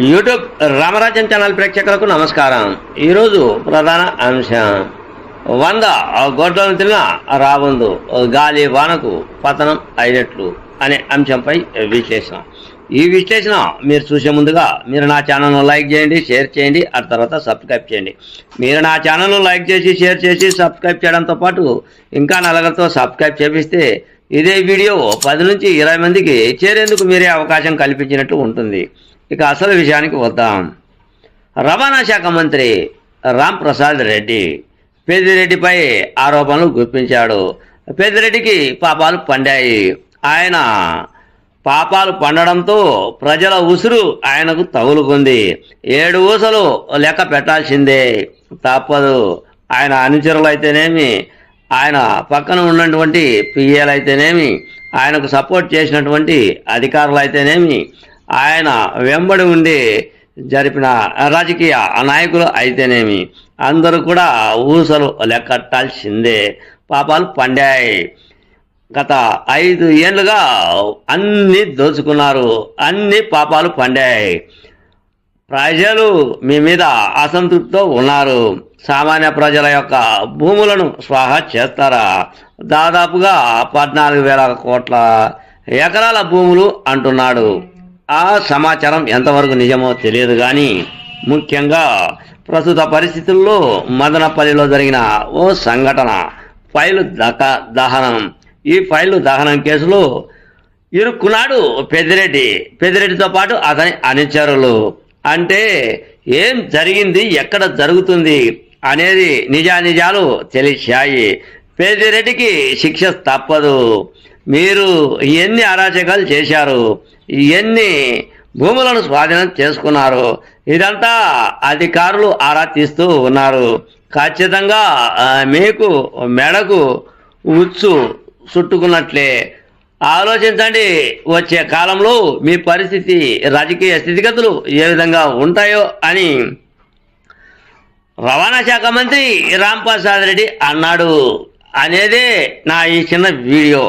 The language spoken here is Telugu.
యూట్యూబ్ రామరాజన్ ఛానల్ ప్రేక్షకులకు నమస్కారం. ఈరోజు ప్రధాన అంశం. వంద గొడ్లను తిన్న రాబందు గాలి వానకు పతనం అయినట్లు అనే అంశంపై విశ్లేషణ. ఈ విశ్లేషణ మీరు చూసే ముందుగా మీరు నా ఛానల్ను లైక్ చేయండి షేర్ చేయండి ఆ తర్వాత సబ్స్క్రైబ్ చేయండి. మీరు నా ఛానల్ను లైక్ చేసి షేర్ చేసి సబ్స్క్రైబ్ చేయడంతో పాటు ఇంకా నలుగురితో సబ్స్క్రైబ్ చేపిస్తే ఇదే వీడియో పది నుంచి ఇరవై మందికి చేరేందుకు మీరే అవకాశం కల్పించినట్టు ఉంటుంది. ఇక అసలు విషయానికి వద్దాం. రవాణా శాఖ మంత్రి రామ్ ప్రసాద్ రెడ్డి పెద్దిరెడ్డిపై ఆరోపణలు గుర్తించాడు పెద్దిరెడ్డికి పాపాలు పండాయి. ఆయన పాపాలు పండడంతో ప్రజల ఉసురు ఆయనకు తగులుకుంది. ఏడు ఊసలు లెక్క పెట్టాల్సిందే. తప్పదు. ఆయన అనుచరులు అయితేనేమి ఆయన పక్కన ఉన్నటువంటి పిఏలు అయితేనేమి ఆయనకు సపోర్ట్ చేసినటువంటి అధికారులు అయితేనేమి ఆయన వెంబడి ఉండి జరిపిన రాజకీయ నాయకులు అయితేనేమి అందరూ కూడా ఊసలు లెక్కట్టాల్సిందే. పాపాలు పండాయి. గత ఐదు ఏళ్ళుగా అన్నీ దోచుకున్నారు. అన్ని పాపాలు పండాయి. ప్రజలు మీ మీద అసంతృప్తితో ఉన్నారు. సామాన్య ప్రజల యొక్క భూములను స్వాహా చేస్తారా? దాదాపుగా పద్నాలుగు వేల కోట్ల ఎకరాల భూములు అంటున్నాడు. ఆ సమాచారం ఎంతవరకు నిజమో తెలియదు కానీ ముఖ్యంగా ప్రస్తుత పరిస్థితుల్లో మదనపల్లిలో జరిగిన ఓ సంఘటన ఫైలు దక దహనం. ఈ ఫైలు దహనం కేసులో ఇరుక్కున్నాడు పెద్దిరెడ్డి. పెద్దిరెడ్డితో పాటు అతని అనుచరులు. అంటే ఏం జరిగింది ఎక్కడ జరుగుతుంది అనేది నిజానిజాలు తెలిసాయి పెద్దిరెడ్డికి శిక్ష తప్పదు. మీరు ఎన్ని అరాచకాలు చేశారు ఎన్ని భూములను స్వాధీనం చేసుకున్నారు ఇదంతా అధికారులు ఆరా తీస్తూ ఉన్నారు. ఖచ్చితంగా మీకు మెడకు ఉచ్చు చుట్టుకున్నట్లే. ఆలోచించండి వచ్చే కాలంలో మీ పరిస్థితి రాజకీయ స్థితిగతులు ఏ విధంగా ఉంటాయో అని రవాణా శాఖ మంత్రి రాంప్రసాద్ రెడ్డి అన్నాడు. అనేదే నా ఈ చిన్న వీడియో.